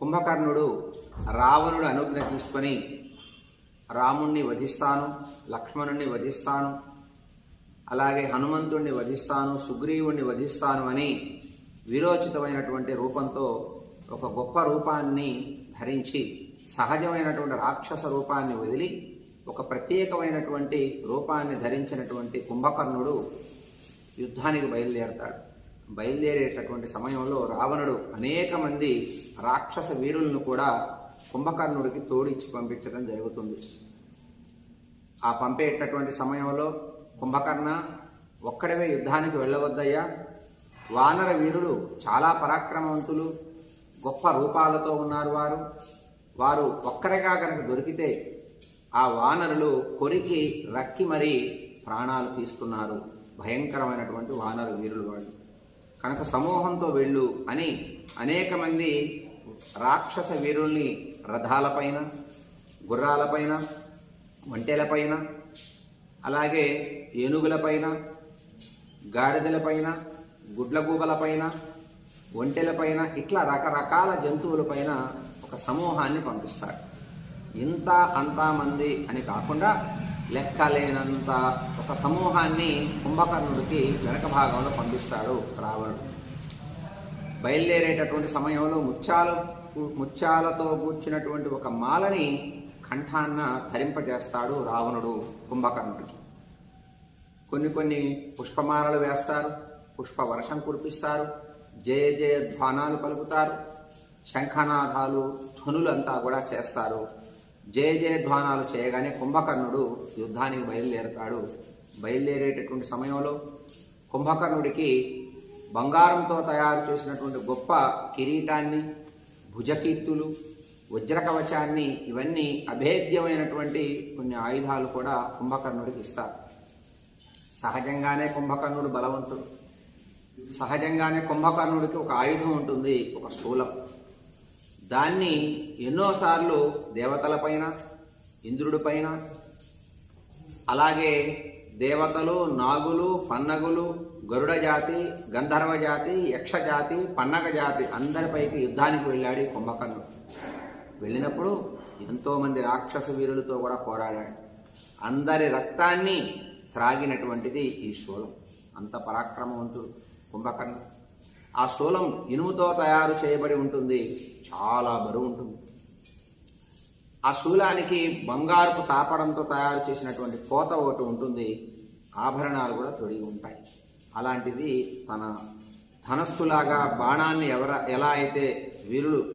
కుంభకర్ణుడు రావణుడు అనుజ్ఞ తీసుకొని రాముణ్ణి వధిస్తాను లక్ష్మణుణ్ణి వధిస్తాను అలాగే హనుమంతుణ్ణి వధిస్తాను సుగ్రీవుణ్ణి వధిస్తాను అని విరోచితమైనటువంటి రూపంతో ఒక గొప్ప రూపాన్ని ధరించి సహజమైనటువంటి రాక్షస రూపాన్ని వదిలి ఒక ప్రత్యేకమైనటువంటి రూపాన్ని ధరించినటువంటి కుంభకర్ణుడు యుద్ధానికి బయలుదేరతాడు. బయలుదేరేటటువంటి సమయంలో రావణుడు అనేక మంది రాక్షస వీరులను కూడా కుంభకర్ణుడికి తోడిచ్చి పంపించడం జరుగుతుంది. ఆ పంపేటటువంటి సమయంలో కుంభకర్ణ ఒక్కడవే యుద్ధానికి వెళ్ళవద్దయ్యా. వానర వీరులు చాలా పరాక్రమవంతులు గొప్ప రూపాలతో ఉన్నారు వారు. వారు ఒక్కరిగా కనుక దొరికితే ఆ వానరులు కొరికి రక్కి మరీ ప్రాణాలు తీస్తున్నారు. భయంకరమైనటువంటి వానర వీరులు వాళ్ళు. కనుక సమూహంతో వెళ్ళు అని అనేక మంది రాక్షస వీరుల్ని రథాలపైన గుర్రాలపైన ఒంటెలపైన అలాగే ఏనుగులపైన గాడిదలపైన గుడ్లగూబలపైన ఒంటెలపైన ఇట్లా రకరకాల జంతువులపైన ఒక సమూహాన్ని పంపిస్తాడు ఇంత అంతా మంది అని కాకుండా లెక్కలేనంత ఒక సమూహాన్ని కుంభకర్ణుడికి వెనక భాగంలో పంపిస్తాడు రావణుడు. బయలుదేరేటటువంటి సమయంలో ముత్యాలు ముత్యాలతో కూర్చున్నటువంటి ఒక మాలని కంఠాన్న ధరింపజేస్తాడు రావణుడు కుంభకర్ణుడికి. కొన్ని కొన్ని పుష్పమాలలు వేస్తారు పుష్ప వర్షం కురిపిస్తారు జయ జయ ధ్వానాలు పలుకుతారు శంఖనాదాలు ధ్వనులంతా కూడా చేస్తారు జయ జయధ్వానాలు చేయగానే కుంభకర్ణుడు యుద్ధానికి బయలుదేరతాడు. బయలుదేరేటటువంటి సమయంలో కుంభకర్ణుడికి బంగారంతో తయారు చేసినటువంటి గొప్ప కిరీటాన్ని భుజకీర్తులు వజ్రకవచాన్ని ఇవన్నీ అభేద్యమైనటువంటి కొన్ని ఆయుధాలు కూడా కుంభకర్ణుడికి ఇస్తారు. సహజంగానే కుంభకర్ణుడు బలవంతుడు. సహజంగానే కుంభకర్ణుడికి ఒక ఆయుధం ఉంటుంది ఒక శూలం. దాన్ని ఎన్నోసార్లు దేవతలపైన ఇంద్రుడిపైన అలాగే దేవతలు నాగులు పన్నగులు గరుడ జాతి గంధర్వ జాతి యక్ష జాతి పన్నగ జాతి అందరిపైకి యుద్ధానికి వెళ్ళాడు కుంభకర్ణుడు. వెళ్ళినప్పుడు ఎంతోమంది రాక్షస వీరులతో కూడా పోరాడాడు. అందరి రక్తాన్ని త్రాగినటువంటిది ఈ శూలం అంత పరాక్రమవంతుడు కుంభకర్ణుడు. ఆ శూలం ఇనుముతో తయారు చేయబడి ఉంటుంది. చాలా బరువు ఉంటుంది. ఆ శూలానికి బంగారుపు తాపడంతో తయారు చేసినటువంటి కోత ఒకటి ఉంటుంది. ఆభరణాలు కూడా తొడిగి ఉంటాయి. అలాంటిది తన ధనస్సులాగా బాణాన్ని ఎవర ఎలా అయితే వీరుడు